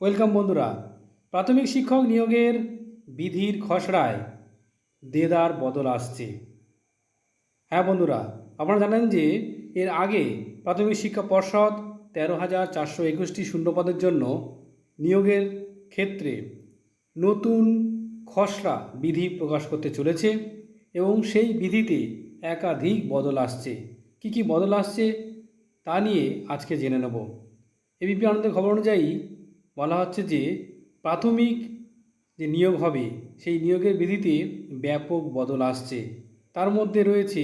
Welcome বন্ধুরা। প্রাথমিক শিক্ষক নিয়োগের বিধির খসড়ায় দেদার বদল আসছে। হ্যাঁ বন্ধুরা, আপনারা জানেন যে এর আগে প্রাথমিক শিক্ষা পর্ষদ তেরো হাজার চারশো একুশটি শূন্যপদের জন্য নিয়োগের ক্ষেত্রে নতুন খসড়া বিধি প্রকাশ করতে চলেছে এবং সেই বিধিতে একাধিক বদল আসছে। কি কি বদল আসছে তা নিয়ে আজকে জেনে নেব। এবিপি আনন্দের খবর অনুযায়ী বলা হচ্ছে যে প্রাথমিক যে নিয়োগ হবে, সেই নিয়োগের বিধিতে ব্যাপক বদল আসছে। তার মধ্যে রয়েছে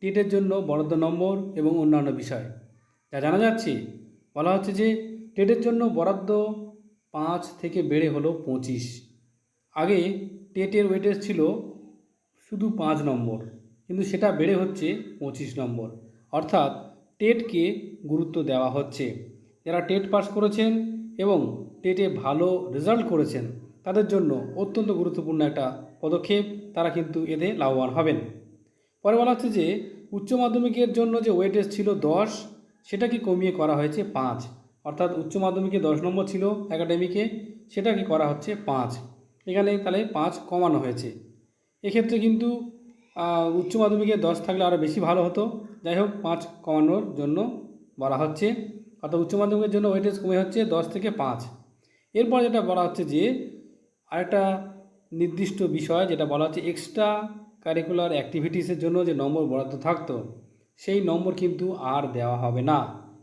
টেটের জন্য বরাদ্দ নম্বর এবং অন্যান্য বিষয়। যা জানা যাচ্ছে, বলা হচ্ছে যে টেটের জন্য বরাদ্দ পাঁচ থেকে বেড়ে হলো পঁচিশ। আগে টেটের ওয়েটেজ ছিল শুধু পাঁচ নম্বর, কিন্তু সেটা বেড়ে হচ্ছে পঁচিশ নম্বর। অর্থাৎ টেটকে গুরুত্ব দেওয়া হচ্ছে। যারা টেট পাস করেছেন এবং টেটে ভালো রেজাল্ট করেছেন, তাদের জন্য অত্যন্ত গুরুত্বপূর্ণ একটা পদক্ষেপ তারা কিন্তু এতে লাভবান হবেন। পরে বলা হচ্ছে যে, উচ্চ মাধ্যমিকের জন্য যে ওয়েটেজ ছিল দশ সেটাকে কমিয়ে করা হয়েছে পাঁচ? অর্থাৎ উচ্চ মাধ্যমিকে দশ নম্বর ছিল একাডেমিকে সেটাকে করা হচ্ছে পাঁচ? এখানে তাহলে পাঁচ কমানো হয়েছে। এক্ষেত্রে কিন্তু উচ্চ মাধ্যমিকে দশ থাকলে আরও বেশি ভালো হতো। যাই হোক, পাঁচ কমানোর জন্য বলা হচ্ছে। অর্থাৎ উচ্চ মাধ্যমিকের জন্য ওয়েটেজ কমে হচ্ছে দশ থেকে পাঁচ। এরপর যেটা বলা হচ্ছে যে, আরেকটা নির্দিষ্ট বিষয় যেটা বলা হচ্ছে এক্সট্রা কারিকুলার অ্যাক্টিভিটিসের জন্য যে নম্বর বরাদ্দ থাকতো, সেই নম্বর কিন্তু আর দেওয়া হবে না।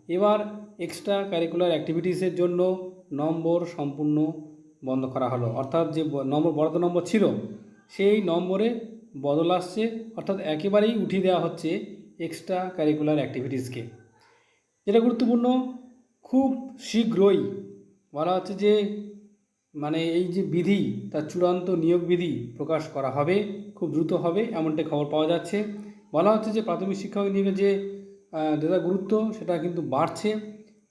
এবার এক্সট্রা কারিকুলার অ্যাক্টিভিটিসের জন্য নম্বর সম্পূর্ণ বন্ধ করা হলো। অর্থাৎ যে নম্বর, বরাদ্দ নম্বর ছিল, সেই নম্বরে বদল আসছে। অর্থাৎ একেবারেই উঠিয়ে দেওয়া হচ্ছে এক্সট্রা কারিকুলার অ্যাক্টিভিটিসকে যেটা গুরুত্বপূর্ণ, খুব শীঘ্রই বলা হচ্ছে যে মানে এই যে বিধি, তার চূড়ান্ত নিয়োগ বিধি প্রকাশ করা হবে, খুব দ্রুত হবে, এমনটাই খবর পাওয়া যাচ্ছে। বলা হচ্ছে যে, প্রাথমিক শিক্ষক নিয়োগের যে যেটা গুরুত্ব, সেটা কিন্তু বাড়ছে,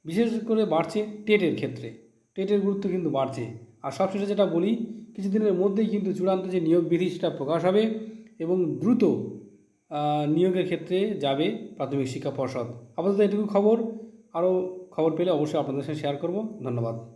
বিশেষ করে বাড়ছে টেটের ক্ষেত্রে। টেটের গুরুত্ব কিন্তু বাড়ছে। আর সবশেষে যেটা বলি, কিছুদিনের মধ্যেই কিন্তু চূড়ান্ত যে নিয়োগ বিধি, সেটা প্রকাশ হবে এবং দ্রুত নিয়োগের ক্ষেত্রে যাবে প্রাথমিক শিক্ষা পর্ষদ। আপাতত এটুকু খবর। আরও খবর পেলে অবশ্যই আপনাদের সাথে শেয়ার করব। ধন্যবাদ।